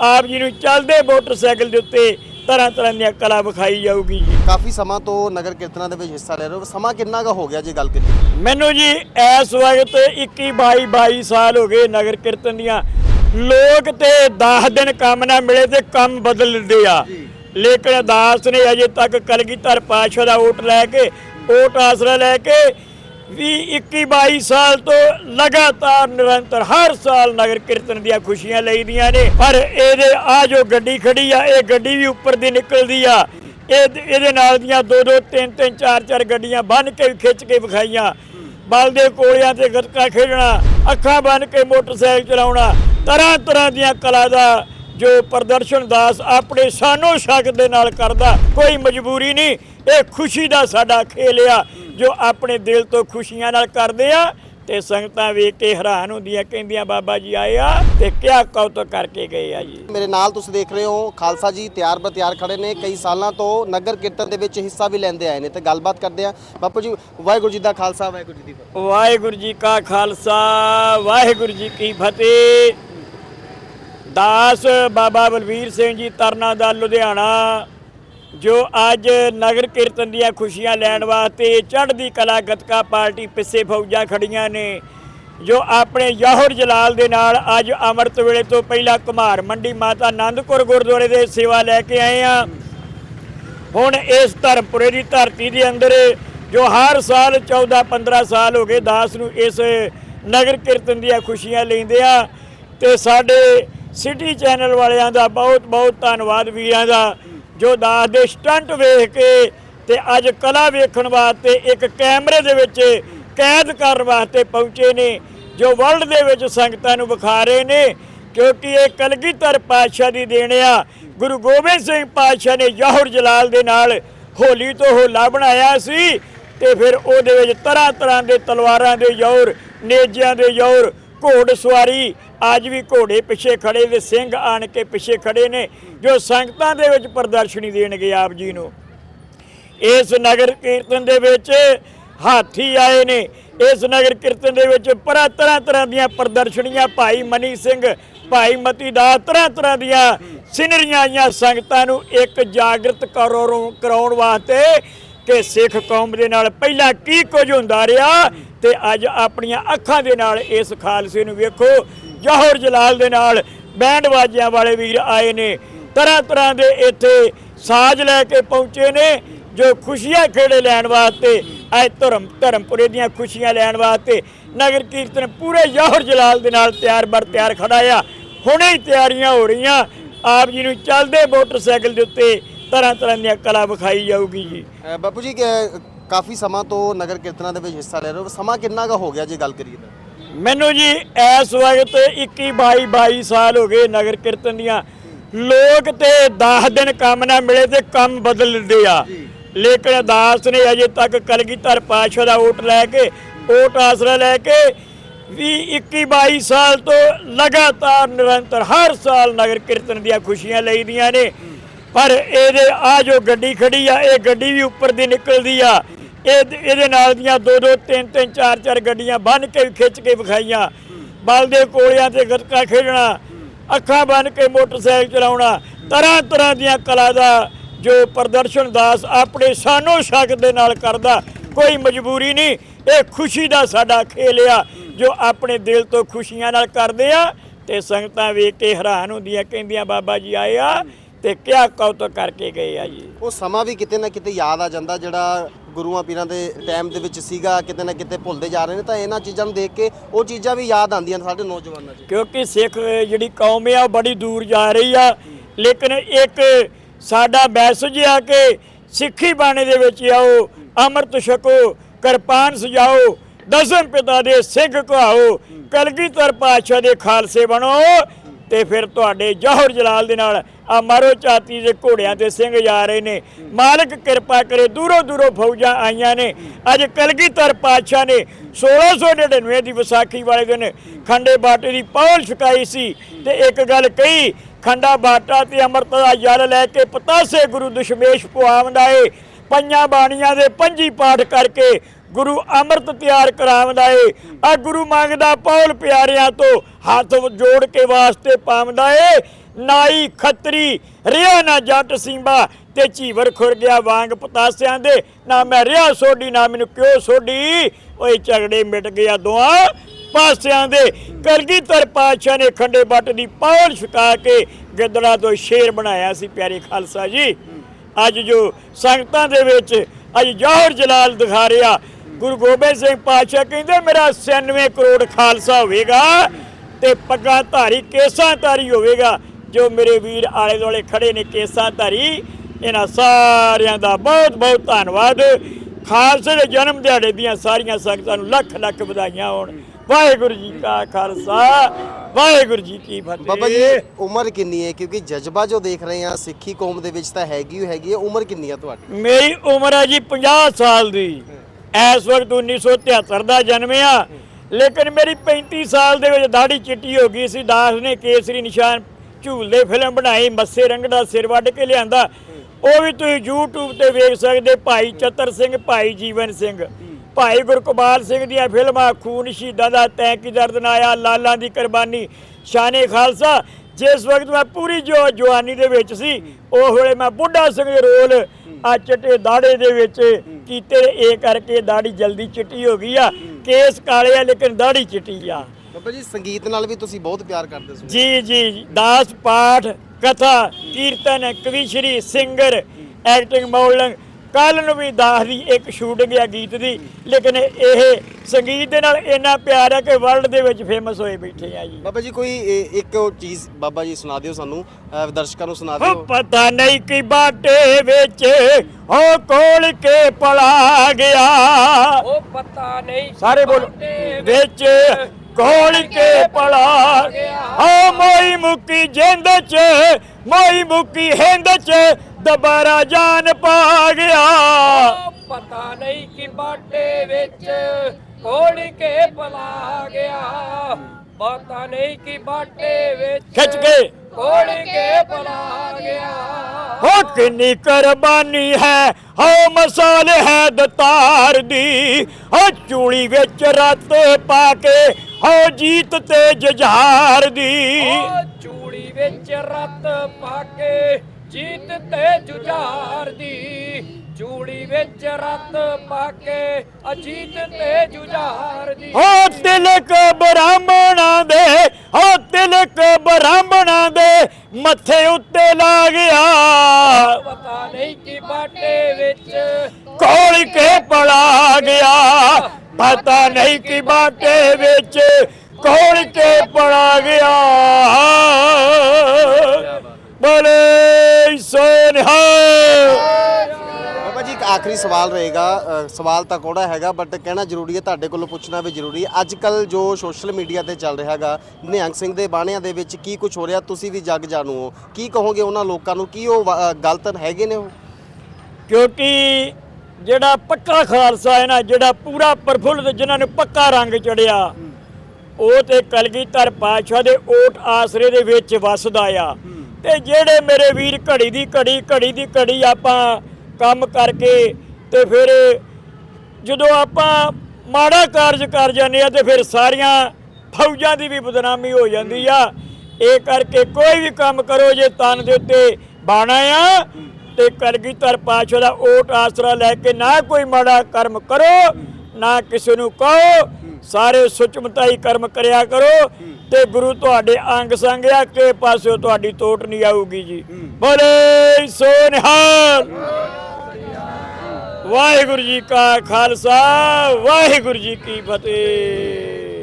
ਆਪ ਜੀ ਨੂੰ ਚੱਲਦੇ ਮੋਟਰਸਾਈਕਲ ਦੇ ਉੱਤੇ ਤਰ੍ਹਾਂ ਤਰ੍ਹਾਂ ਦੀਆਂ ਕਲਾ ਵਿਖਾਈ ਜਾਊਗੀ ਜੀ। ਕਾਫੀ ਸਮਾਂ ਤੋਂ ਨਗਰ ਕੀਰਤਨਾਂ ਦੇ ਵਿੱਚ ਹਿੱਸਾ ਲੈ ਰਹੇ ਹੋ ਸਮਾਂ ਕਿੰਨਾ ਕੁ ਹੋ ਗਿਆ ਜੇ ਗੱਲ ਕਰੀਏ ਮੈਨੂੰ ਜੀ ਇਸ ਵਕਤ 21 22 22 ਸਾਲ ਹੋ ਗਏ ਨਗਰ ਕੀਰਤਨ ਦੀਆਂ। ਲੋਕ ਤੇ 10 ਦਿਨ ਕੰਮ ਨਾ ਮਿਲੇ ਤੇ ਕੰਮ ਬਦਲ ਦਿੰਦੇ ਆ। ਲੇਕਿਨ ਦਾਸ ਨੇ ਅਜੇ ਤੱਕ ਕਲਗੀਧਰ ਪਾਤਸ਼ਾਹ ਦਾ ਓਟ ਲੈ ਕੇ ਓਟ ਆਸਰਾ ਲੈ ਕੇ ਵੀ 21 22 ਸਾਲ ਤੋਂ ਲਗਾਤਾਰ ਨਿਰੰਤਰ ਹਰ ਸਾਲ ਨਗਰ ਕੀਰਤਨ ਦੀਆਂ ਖੁਸ਼ੀਆਂ ਲਈਦੀਆਂ ਨੇ। ਪਰ ਇਹਦੇ ਆ ਜੋ ਗੱਡੀ ਖੜੀ ਆ, ਇਹ ਗੱਡੀ ਵੀ ਉੱਪਰ ਦੀ ਨਿਕਲਦੀ ਆ। ਇਹ ਇਹਦੇ ਨਾਲ ਦੀਆਂ ਦੋ ਦੋ, ਤਿੰਨ ਤਿੰਨ, ਚਾਰ ਚਾਰ ਗੱਡੀਆਂ ਬੰਨ ਕੇ ਖਿੱਚ ਕੇ ਵਿਖਾਈਆਂ। ਬਲ ਦੇ ਕੋਲਿਆਂ ਤੇ ਗੱਤਕਾ ਖੇਡਣਾ, ਅੱਖਾਂ ਬੰਨ ਕੇ ਮੋਟਰਸਾਈਕਲ ਚਲਾਉਣਾ, ਤਰ੍ਹਾਂ ਤਰ੍ਹਾਂ ਦੀਆਂ ਕਲਾ ਦਾ ਜੋ ਪ੍ਰਦਰਸ਼ਨ ਦਾਸ ਆਪਣੇ ਸਾਨੋ ਸ਼ਕਤ ਦੇ ਨਾਲ ਕਰਦਾ, ਕੋਈ ਮਜਬੂਰੀ ਨਹੀਂ। ਇਹ ਖੁਸ਼ੀ ਦਾ ਸਾਡਾ ਖੇਲ ਆ। ਜੋ ਆਪਣੇ ਦਿਲ ਤੋਂ ਖੁਸ਼ੀਆਂ ਨਾਲ ਕਰਦੇ ਆ ਤੇ ਸੰਗਤਾਂ ਵੇਖ ਕੇ ਹੈਰਾਨ ਹੁੰਦੀਆਂ ਕਹਿੰਦੀਆਂ ਬਾਬਾ ਜੀ ਆਏ ਆ ਤੇ ਕਿਆ ਕੌਤਕ ਕਰਕੇ ਗਏ ਆ ਜੀ। ਮੇਰੇ ਨਾਲ ਤੁਸੀਂ ਦੇਖ ਰਹੇ ਹੋ ਖਾਲਸਾ ਜੀ ਤਿਆਰ ਬਰ ਤਿਆਰ ਖੜੇ ਨੇ ਕਈ ਸਾਲਾਂ ਤੋਂ ਨਗਰ ਕੀਰਤਨ ਦੇ ਵਿੱਚ ਹਿੱਸਾ ਵੀ ਲੈਂਦੇ ਆਏ ਨੇ ਤੇ ਗੱਲਬਾਤ ਕਰਦੇ ਆ। ਬਾਪੂ ਜੀ ਵਾਹਿਗੁਰੂ ਜੀ ਦਾ ਖਾਲਸਾ ਵਾਹਿਗੁਰੂ ਜੀ ਦੀ ਫਤਿਹ। ਵਾਹਿਗੁਰੂ ਜੀ ਕਾ ਖਾਲਸਾ ਵਾਹਿਗੁਰੂ ਜੀ ਕੀ ਫਤਿਹ। ਦਾਸ ਬਾਬਾ ਬਲਵੀਰ ਸਿੰਘ ਜੀ ਤਰਨਾ ਦਾ ਲੁਧਿਆਣਾ। ਜੋ ਅੱਜ ਨਗਰ ਕੀਰਤਨ ਦੀਆਂ ਖੁਸ਼ੀਆਂ ਲੈਣ ਵਾਸਤੇ ਚੜ੍ਹਦੀ ਕਲਾ ਗਤਕਾ ਪਾਰਟੀ ਪਿੱਛੇ ਫੌਜਾਂ ਖੜੀਆਂ ਨੇ, ਜੋ ਆਪਣੇ ਯਾਹਰ ਜਲਾਲ ਦੇ ਨਾਲ ਅੱਜ ਅੰਮ੍ਰਿਤ ਵੇਲੇ ਤੋਂ ਪਹਿਲਾਂ ਕੁਮਾਰ ਮੰਡੀ ਮਾਤਾ ਆਨੰਦਪੁਰ ਗੁਰਦੁਆਰੇ ਦੇ ਸੇਵਾ ਲੈ ਕੇ ਆਏ ਆ। ਹੁਣ ਇਸ ਧਰਮਪੁਰੇ ਦੀ ਧਰਤੀ ਦੇ ਅੰਦਰ, ਜੋ ਹਰ ਸਾਲ 14 15 ਸਾਲ ਹੋ ਗਏ ਦਾਸ ਨੂੰ ਇਸ ਨਗਰ ਕੀਰਤਨ ਦੀਆਂ ਖੁਸ਼ੀਆਂ ਲੈਂਦੇ ਆ ਤੇ ਸਾਡੇ ਸਿਟੀ ਚੈਨਲ ਵਾਲਿਆਂ ਦਾ ਬਹੁਤ ਬਹੁਤ ਧੰਨਵਾਦ ਵੀਰਾਂ ਦਾ। ਜੋ ਦਾਸ ਦੇ ਸਟੰਟ ਵੇਖ ਕੇ ਤੇ ਅੱਜ ਕਲਾ ਵੇਖਣ ਵਾਸਤੇ ਇੱਕ ਕੈਮਰੇ ਦੇ ਵਿੱਚ ਕੈਦ ਕਰਨ ਵਾਸਤੇ ਪਹੁੰਚੇ ਨੇ, ਜੋ ਵਰਲਡ ਦੇ ਵਿੱਚ ਸੰਗਤਾਂ ਨੂੰ ਵਿਖਾ ਰਹੇ ਨੇ, ਕਿਉਂਕਿ ਇਹ ਕਲਗੀਧਰ ਪਾਤਸ਼ਾਹ ਦੀ ਦੇਣ ਆ। ਗੁਰੂ ਗੋਬਿੰਦ ਸਿੰਘ ਪਾਤਸ਼ਾਹ ਨੇ ਯਾਹਰ ਜਲਾਲ ਦੇ ਨਾਲ ਹੋਲੀ ਤੋਂ ਹੋਲਾ ਬਣਾਇਆ ਸੀ ਤੇ ਫਿਰ ਉਹਦੇ ਵਿੱਚ ਤਰ੍ਹਾਂ ਤਰ੍ਹਾਂ ਦੇ ਤਲਵਾਰਾਂ ਦੇ ਜ਼ੋਰ, ਨੇਜਿਆਂ ਦੇ ਜ਼ੋਰ, ਘੋੜ ਸਵਾਰੀ ਅੱਜ ਵੀ ਘੋੜੇ ਪਿੱਛੇ ਖੜੇ ਦੇ ਸਿੰਘ ਆਣ ਕੇ ਪਿੱਛੇ ਖੜੇ ਨੇ, ਜੋ ਸੰਗਤਾਂ ਦੇ ਵਿੱਚ ਪ੍ਰਦਰਸ਼ਨੀ ਦੇਣਗੇ ਆਪ ਜੀ ਨੂੰ। ਇਸ ਨਗਰ ਕੀਰਤਨ ਦੇ ਵਿੱਚ ਹਾਥੀ ਆਏ ਨੇ। ਇਸ ਨਗਰ ਕੀਰਤਨ ਦੇ ਵਿੱਚ ਪਰਾ ਤਰ੍ਹਾਂ ਤਰ੍ਹਾਂ ਦੀਆਂ ਪ੍ਰਦਰਸ਼ਨੀਆਂ, ਭਾਈ ਮਨੀ ਸਿੰਘ, ਭਾਈ ਮਤੀ ਦਾ, ਤਰ੍ਹਾਂ ਤਰ੍ਹਾਂ ਦੀਆਂ ਸਿਨਰੀਆਂ ਆਈਆਂ ਸੰਗਤਾਂ ਨੂੰ ਇੱਕ ਜਾਗਰਤ ਕਰੋ ਕਰਾਉਣ ਵਾਸਤੇ ਕਿ ਸਿੱਖ ਕੌਮ ਦੇ ਨਾਲ ਪਹਿਲਾਂ ਕੀ ਕੁਝ ਹੁੰਦਾ ਰਿਹਾ ਤੇ ਅੱਜ ਆਪਣੀਆਂ ਅੱਖਾਂ ਦੇ ਨਾਲ ਇਸ ਖਾਲਸੇ ਨੂੰ ਵੇਖੋ। ਜੋਹਰ ਜਲਾਲ ਦੇ ਨਾਲ ਬੈਂਡ ਵਾਜਿਆਂ ਵਾਲੇ ਵੀਰ ਆਏ ਨੇ। ਤਰ੍ਹਾਂ ਤਰ੍ਹਾਂ ਦੇ ਇੱਥੇ ਸਾਜ਼ ਲੈ ਕੇ ਪਹੁੰਚੇ ਨੇ, ਜੋ ਖੁਸ਼ੀਆਂ ਖੇੜੇ ਲੈਣ ਵਾਸਤੇ, ਅੱਜ ਧਰਮ ਧਰਮਪੁਰੇ ਦੀਆਂ ਖੁਸ਼ੀਆਂ ਲੈਣ ਵਾਸਤੇ ਨਗਰ ਕੀਰਤਨ ਪੂਰੇ ਯਾਹਰ ਜਲਾਲ ਦੇ ਨਾਲ ਤਿਆਰ ਬਰ ਤਿਆਰ ਖੜਾ ਆ। ਹੁਣੇ ਹੀ ਤਿਆਰੀਆਂ ਹੋ ਰਹੀਆਂ। ਆਪ ਜੀ ਨੂੰ ਚੱਲਦੇ ਮੋਟਰਸਾਈਕਲ ਦੇ ਉੱਤੇ ਤਰ੍ਹਾਂ ਤਰ੍ਹਾਂ ਦੀਆਂ ਕਲਾ ਵਿਖਾਈ ਜਾਊਗੀ ਜੀ। ਬਾਪੂ ਜੀ ਕਾਫੀ ਸਮਾਂ ਤੋਂ ਨਗਰ ਕੀਰਤਨਾਂ ਦੇ ਵਿੱਚ ਹਿੱਸਾ ਲੈ ਰਹੇ ਹੋ। ਸਮਾਂ ਕਿੰਨਾ ਕੁ ਹੋ ਗਿਆ ਜੇ ਗੱਲ ਕਰੀਏ ਤਾਂ? ਮੈਨੂੰ ਜੀ ਇਸ ਵਕਤ 21 22 22 ਸਾਲ ਹੋ ਗਏ ਨਗਰ ਕੀਰਤਨ ਦੀਆਂ। ਲੋਕ ਤੇ 10 ਦਿਨ ਕੰਮ ਨਾ ਮਿਲੇ ਤੇ ਕੰਮ ਬਦਲ ਦਿੰਦੇ ਆ। ਲੇਕਿਨ ਦਾਸ ਨੇ ਅਜੇ ਤੱਕ ਕਲਗੀਧਰ ਪਾਤਸ਼ਾਹ ਦਾ ਓਟ ਲੈ ਕੇ ਓਟ ਆਸਰਾ ਲੈ ਕੇ ਵੀ 21 22 ਸਾਲ ਤੋਂ ਲਗਾਤਾਰ ਨਿਰੰਤਰ ਹਰ ਸਾਲ ਨਗਰ ਕੀਰਤਨ ਦੀਆਂ ਖੁਸ਼ੀਆਂ ਲਈਦੀਆਂ ਨੇ। ਪਰ ਇਹਦੇ ਆ ਜੋ ਗੱਡੀ ਖੜੀ ਆ ਇਹ ਗੱਡੀ ਵੀ ਉੱਪਰ ਦੀ ਨਿਕਲਦੀ ਆ। ਇਹ ਇਹਦੇ ਨਾਲ ਦੀਆਂ ਦੋ ਦੋ, ਤਿੰਨ ਤਿੰਨ, ਚਾਰ ਚਾਰ ਗੱਡੀਆਂ ਬੰਨ ਕੇ ਖਿੱਚ ਕੇ ਵਿਖਾਈਆਂ। ਬਲ ਦੇ ਕੋਲਿਆਂ ਤੇ ਗੱਤਕਾ ਖੇਡਣਾ, ਅੱਖਾਂ ਬੰਨ ਕੇ ਮੋਟਰਸਾਈਕਲ ਚਲਾਉਣਾ, ਤਰ੍ਹਾਂ ਤਰ੍ਹਾਂ ਦੀਆਂ ਕਲਾ ਦਾ ਜੋ ਪ੍ਰਦਰਸ਼ਨ ਦਾਸ ਆਪਣੇ ਸਾਨੋ ਸ਼ਕਤ ਦੇ ਨਾਲ ਕਰਦਾ, ਕੋਈ ਮਜਬੂਰੀ ਨਹੀਂ। ਇਹ ਖੁਸ਼ੀ ਦਾ ਸਾਡਾ ਖੇਲ ਆ, ਜੋ ਆਪਣੇ ਦਿਲ ਤੋਂ ਖੁਸ਼ੀਆਂ ਨਾਲ ਕਰਦੇ ਆ ਤੇ ਸੰਗਤਾਂ ਵੇਖ ਕੇ ਹੈਰਾਨ ਹੁੰਦੀਆਂ, ਕਹਿੰਦੀਆਂ, ਬਾਬਾ ਜੀ ਆਏ ਆ ਤੇ ਕਿਆ ਕੌਤਕ ਕਰਕੇ ਗਏ ਆ ਜੀ। ਉਹ ਸਮਾਂ ਵੀ ਕਿਤੇ ਨਾ ਕਿਤੇ ਯਾਦ ਆ ਜਾਂਦਾ, ਜਿਹੜਾ ਗੁਰੂਆਂ ਪੀਰਾਂ ਦੇ ਟਾਈਮ ਦੇ ਵਿੱਚ ਸੀਗਾ, ਕਿਤੇ ਨਾ ਕਿਤੇ ਭੁੱਲਦੇ ਜਾ ਰਹੇ ਨੇ, ਤਾਂ ਇਹਨਾਂ ਚੀਜ਼ਾਂ ਨੂੰ ਦੇਖ ਕੇ ਉਹ ਚੀਜ਼ਾਂ ਵੀ ਯਾਦ ਆਉਂਦੀਆਂ ਨੇ ਸਾਡੇ ਨੌਜਵਾਨਾਂ 'ਚ। ਕਿਉਂਕਿ ਸਿੱਖ ਜਿਹੜੀ ਕੌਮ ਆ, ਉਹ ਬੜੀ ਦੂਰ ਜਾ ਰਹੀ ਆ। ਲੇਕਿਨ ਇੱਕ ਸਾਡਾ ਮੈਸੇਜ ਆ ਕਿ ਸਿੱਖੀ ਬਾਣੇ ਦੇ ਵਿੱਚ ਆਓ, ਅੰਮ੍ਰਿਤ ਛਕੋ, ਕਿਰਪਾਨ ਸਜਾਓ, ਦਸਮ ਪਿਤਾ ਦੇ ਸਿੰਘ ਕਹਾਓ ਕਲਗੀਧਰ ਪਾਤਸ਼ਾਹ ਦੇ ਖਾਲਸੇ ਬਣੋ। ਤੇ ਫਿਰ ਤੁਹਾਡੇ ਜੋਹਰ ਜਲਾਲ ਦੇ ਨਾਲ ਆ ਮਾਰੋ ਚਾਤੀ ਦੇ ਘੋੜਿਆਂ ਤੇ ਸਿੰਘ ਜਾ ਰਹੇ ਨੇ। ਮਾਲਕ ਕਿਰਪਾ ਕਰੇ, ਦੂਰੋਂ ਦੂਰੋਂ ਫੌਜਾਂ ਆਈਆਂ ਨੇ। ਅੱਜ ਕਲਗੀਧਰ ਪਾਤਸ਼ਾਹ ਨੇ 1699 ਦੀ ਵਿਸਾਖੀ ਵਾਲੇ ਦਿਨ ਖੰਡੇ ਬਾਟੇ ਦੀ ਪੌਲ ਛਕਾਈ ਸੀ ਤੇ ਇੱਕ ਗੱਲ ਕਹੀ, ਖੰਡਾ ਬਾਟਾ ਤੇ ਅੰਮ੍ਰਿਤ ਦਾ ਜਲ ਲੈ ਕੇ ਪਤਾਸੇ ਗੁਰੂ ਦਸ਼ਮੇਸ਼ ਪੁਆਵੰਦਾ ਏ ਪੰਜਾਂ ਬਾਣੀਆਂ ਦੇ ਪੰਜੀ ਪਾਠ ਕਰਕੇ ਗੁਰੂ ਅੰਮ੍ਰਿਤ ਤਿਆਰ ਕਰਾਉਂਦਾ ਏ। ਆ ਗੁਰੂ ਮੰਗਦਾ ਪੌਲ ਪਿਆਰਿਆਂ ਤੋਂ ਹੱਥ ਜੋੜ ਕੇ ਵਾਸਤੇ ਪਾਉਂਦਾ ਏ। ਨਾਈ ਖੱਤਰੀ, ਰਿਆ ਨਾ ਜੱਟ ਸਿੰਬਾ ਤੇ ਝੀਵਰ ਖੁਰ ਗਿਆ ਵਾਂਗ ਪਤਾਸਿਆਂ ਦੇ। ਨਾ ਮੈਂ ਰਿਆ ਸੋਡੀ ਨਾ ਮੈਨੂੰ ਕਿਉਂ ਸੋਡੀ ਓਏ ਝਗੜੇ ਮਿਟ ਗਿਆ ਦੋਆਂ ਪਾਸਿਆਂ ਦੇ। ਕਲਗੀਧਰ ਪਾਤਸ਼ਾਹ ਨੇ ਖੰਡੇ ਬੱਟ ਦੀ ਪੌਲ ਛਕਾ ਕੇ ਗਿੱਦੜਾ ਤੋਂ ਸ਼ੇਰ ਬਣਾਇਆ ਸੀ, ਪਿਆਰੇ ਖਾਲਸਾ ਜੀ। ਅੱਜ ਜੋ ਸੰਗਤਾਂ ਦੇ ਵਿੱਚ ਅੱਜ ਜੋਹਰ ਜਲਾਲ ਦਿਖਾ ਰਿਹਾ, ਗੁਰੂ ਗੋਬਿੰਦ ਸਿੰਘ ਪਾਤਸ਼ਾਹ ਕਹਿੰਦੇ, ਮੇਰਾ 96 ਕਰੋੜ ਖਾਲਸਾ ਹੋਵੇਗਾ ਤੇ ਪੱਗਾਂ ਧਾਰੀ ਕੇਸਾਂ ਧਾਰੀ ਹੋਵੇਗਾ। ਜੋ ਮੇਰੇ ਵੀਰ ਆਲੇ ਦੁਆਲੇ ਖੜੇ ਨੇ ਕੇਸਾਂ ਧਾਰੀ ਇਹਨਾਂ ਸਾਰਿਆਂ ਦਾ ਬਹੁਤ ਬਹੁਤ ਧੰਨਵਾਦ। ਖਾਲਸੇ ਦੇ ਜਨਮ ਦਿਹਾੜੇ ਦੀਆਂ ਸਾਰੀਆਂ ਸੰਗਤਾਂ ਨੂੰ ਲੱਖ ਲੱਖ ਵਧਾਈਆਂ ਹੋਣ। ਵਾਹਿਗੁਰੂ ਜੀ ਕਾ ਖਾਲਸਾ। ਵਾਹਿਗੁਰੂ ਜੀ ਕੀ ਫਤਿਹ। ਬਾਬਾ ਜੀ ਉਮਰ ਕਿੰਨੀ ਹੈ? ਕਿਉਂਕਿ ਜਜ਼ਬਾ ਜੋ ਦੇਖ ਰਹੇ ਆ ਸਿੱਖੀ ਕੌਮ ਦੇ ਵਿੱਚ ਤਾਂ ਹੈਗੀ ਹੀ ਹੈਗੀ ਹੈ। ਉਮਰ ਕਿੰਨੀ ਹੈ ਤੁਹਾਡੀ? ਮੇਰੀ ਉਮਰ ਹੈ ਜੀ 50 ਸਾਲ ਦੀ। ਇਸ ਵਕਤ 1973 ਦਾ ਜਨਮਿਆ ਲੇਕਿਨ ਮੇਰੀ 35 ਸਾਲ ਦੇ ਵਿੱਚ ਦਾੜੀ ਚਿੱਟੀ ਹੋ ਗਈ ਸੀ। ਦਾਸ ਨੇ ਕੇਸਰੀ ਨਿਸ਼ਾਨ ਝੂਲਦੇ ਫਿਲਮ ਬਣਾਈ ਮੱਸੇ ਰੰਗ ਦਾ ਸਿਰ ਵੱਢ ਕੇ ਲਿਆਂਦਾ। ਉਹ ਵੀ ਤੁਸੀਂ YouTube ਤੇ ਵੇਖ ਸਕਦੇ ਭਾਈ ਚਤਰ ਸਿੰਘ ਭਾਈ ਜੀਵਨ ਸਿੰਘ। ਭਾਈ ਗੁਰਕਬਾਲ ਸਿੰਘ ਦੀਆਂ ਫਿਲਮਾਂ ਖੂਨ ਸ਼ਹੀਦਾਂ ਦਾ ਤੈਂ ਕੀ ਦਰਦ ਨਾ ਆਇਆ ਲਾਲਾਂ ਦੀ ਕੁਰਬਾਨੀ ਸ਼ਾਨੇ ਖਾਲਸਾ ਜਿਸ ਵਕਤ ਮੈਂ ਪੂਰੀ ਜੋ ਜਵਾਨੀ ਦੇ ਵਿੱਚ ਸੀ ਉਹ ਵੇਲੇ ਮੈਂ ਬੁੱਢਾ ਸਿੰਘ ਦੇ ਰੋਲ ਆ ਚਿੱਟੇ ਦਾੜੇ ਦੇ ਵਿੱਚ ਕੀਤੇ ਇਹ ਕਰਕੇ ਦਾੜੀ ਜਲਦੀ ਚਿੱਟੀ ਹੋ ਗਈ ਆ ਕੇਸ ਕਾਲੇ ਆ ਲੇਕਿਨ ਦਾੜੀ ਚਿੱਟੀ ਆ। ਬਾਬਾ ਜੀ ਸੰਗੀਤ ਨਾਲ ਵੀ ਤੁਸੀਂ ਬਹੁਤ ਪਿਆਰ ਕਰਦੇ ਹੋ ਜੀ ਜੀ ਦਾਸ ਪਾਠ ਕਥਾ ਕੀਰਤਨ ਕਵੀਸ਼ਰੀ ਸਿੰਗਰ ਐਕਟਿੰਗ ਮੌਲੰਗ ਕੱਲ ਨੂੰ ਵੀ ਦਾਸ ਦੀ ਇੱਕ ਸ਼ੂਟ ਗਿਆ ਗੀਤ ਦੀ ਲੇਕਿਨ ਇਹ ਸੰਗੀਤ ਦੇ ਨਾਲ ਇੰਨਾ ਪਿਆਰ ਹੈ ਕਿ ਵਰਲਡ ਦੇ ਵਿੱਚ ਫੇਮਸ ਹੋਏ ਬੈਠੇ ਆ ਜੀ। ਬਾਬਾ ਜੀ ਕੋਈ ਇਹ- ਇੱਕ ਉਹ ਚੀਜ਼ ਬਾਬਾ ਜੀ ਸੁਣਾ ਦਿਓ ਸਾਨੂੰ ਅਹ ਦਰਸ਼ਕਾਂ ਨੂੰ ਸੁਣਾ ਹੋ ਦਿਓ ਪਤਾ ਨਹੀਂ ਕੀ ਬਾਟੇ ਵਿੱਚ ਉਹ ਕੋਲ ਕੇ ਪਲਾ ਗਿਆ। ਉਹ ਪਤਾ ਨਹੀਂ ਸਾਰੇ ਬੋਲੋ। ਬਾਟੇ ਵਿੱਚ ਕੋਲ ਕੇ ਪਲਾ ਹੋ ਮੋਈ ਮੁੱਕੀ ਜਿੰਦ ਚ ਮੋਈ ਮੁੱਕੀ ਹਿੰਦ ਚ ਦੁਬਾਰਾ ਜਾਨ ਪਾ ਗਿਆ। ਪਤਾ ਨਹੀਂ ਕਿ ਬਾਟੇ ਵਿੱਚ ਕੋੜ ਕੇ ਪਲਾ ਗਿਆ। ਪਤਾ ਨਹੀਂ ਕਿ ਬਾਟੇ ਵਿੱਚ ਖਿੱਚ ਕੇ। ਕੋੜ ਕੇ ਪਲਾ ਗਿਆ। ਹੋ ਕਿੰਨੀ ਕੁਰਬਾਨੀ ਹੈ ਹੋ ਮਸਾਲ ਹੈ ਦਤਾਰ ਦੀ। ਹੋ ਚੂੜੀ ਵਿੱਚ ਰਤ ਪਾ ਕੇ ਹੋ ਜੀਤ ਤੇ ਜੁਝਾਰ ਦੀ। ਉਹ ਚੂੜੀ ਵਿੱਚ ਰਤ ਪਾ ਕੇ ਜੀਤ ਤੇ ਜੁਝਾਰ ਦੀ ਚੂੜੀ ਵਿੱਚ ਰਤ ਪਾ ਕੇ ਅਜੀਤ ਤੇ ਜੁਝਾਰ ਦੀ ਹੋ ਤਿਲਕ ਬ੍ਰਾਹਮਣਾਂ ਦੇ ਹੋ ਤਿਲਕ ਬ੍ਰਾਹਮਣਾਂ ਦੇ ਮੱਥੇ ਉੱਤੇ ਲਾ ਗਿਆ ਪਤਾ ਨਹੀਂ ਕਿ ਬਾਟੇ ਵਿੱਚ ਕੋਲ ਕੇ ਪੜਾ ਗਿਆ ਪਤਾ ਨਹੀਂ ਕਿ ਬਾਟੇ ਵਿੱਚ ਕੋਲ ਕੇ ਪੜਾ ਗਿਆ ਬਲੇ ਸੋਨਹਾ ਬਾਬਾ ਜੀ ਇੱਕ ਆਖਰੀ ਸਵਾਲ ਰਹੇਗਾ। ਸਵਾਲ ਤਾਂ ਕੋੜਾ ਹੈਗਾ ਬਟ ਕਹਿਣਾ ਜ਼ਰੂਰੀ ਹੈ ਤੁਹਾਡੇ ਕੋਲੋਂ ਪੁੱਛਣਾ ਵੀ ਜ਼ਰੂਰੀ ਹੈ। ਅੱਜ ਕੱਲ ਜੋ ਸੋਸ਼ਲ ਮੀਡੀਆ ਤੇ ਚੱਲ ਰਿਹਾ ਹੈਗਾ ਨਿਹੰਗ ਸਿੰਘ ਦੇ ਬਾਣਿਆਂ ਦੇ ਵਿੱਚ ਕੀ ਕੁਝ ਹੋ ਰਿਹਾ? ਤੁਸੀਂ ਵੀ ਜੱਗ ਜਾਣੂ ਹੋ। ਕੀ ਕਹੋਗੇ ਉਹਨਾਂ ਲੋਕਾਂ ਨੂੰ? ਕੀ ਉਹ ਵਾ- ਗਲਤ ਹੈਗੇ ਨੇ ਉਹ? ਕਿਉਂਕਿ ਜਿਹੜਾ ਪੱਕਾ ਖਾਲਸਾ ਹੈ ਨਾ ਜਿਹੜਾ ਪੂਰਾ ਪ੍ਰਫੁੱਲਤ ਜਿਨ੍ਹਾਂ ਨੂੰ ਪੱਕਾ ਰੰਗ ਚੜਿਆ ਉਹ ਤੇ ਕਲਗੀਧਰ ਪਾਤਸ਼ਾਹ ਦੇ ਓਟ ਆਸਰੇ ਦੇ ਵਿੱਚ ਵੱਸਦਾ ਆ। ਤੇ ਜਿਹੜੇ ਮੇਰੇ ਵੀਰ ਘੜੀ ਦੀ ਘੜੀ ਘੜੀ ਦੀ ਘੜੀ ਆਪਾਂ ਕੰਮ ਕਰਕੇ ਤੇ ਫਿਰ ਜਦੋਂ ਆਪਾਂ ਮਾੜਾ ਕਾਰਜ ਕਰ ਜਾਂਦੇ ਆ ਤੇ ਫਿਰ ਸਾਰੀਆਂ ਫੌਜਾਂ ਦੀ ਵੀ ਬਦਨਾਮੀ ਹੋ ਜਾਂਦੀ ਆ। ਇਹ ਕਰਕੇ ਕੋਈ ਵੀ ਕੰਮ ਕਰੋ ਜੇ ਤਨ ਦੇ ਉੱਤੇ ਬਾਣਾ ਆ ਤੇ ਕਲਗੀਧਰ ਪਾਤਸ਼ਾਹ ਦਾ ਓਟ ਆਸਰਾ ਲੈ ਕੇ ਨਾ ਕੋਈ ਮਾੜਾ ਕਰਮ ਕਰੋ, ਨਾ ਕਿਸੇ ਨੂੰ ਕਹੋ, ਸਾਰੇ ਸੁਚਮਤਾਈ ਕਰਮ ਕਰਿਆ ਕਰੋ। ਤੇ ਗੁਰੂ ਤੁਹਾਡੇ ਅੰਗ ਸੰਗ ਆ ਕੇ ਪਾਸਿਓ ਤੁਹਾਡੀ ਤੋਟ ਨਹੀਂ ਆਊਗੀ ਜੀ। ਬੋਲੇ ਸੋ ਨਿਹਾਲ ਵਾਹਿਗੁਰੂ ਜੀ ਕਾ ਖਾਲਸਾ ਵਾਹਿਗੁਰੂ ਜੀ ਕੀ ਫਤਿਹ।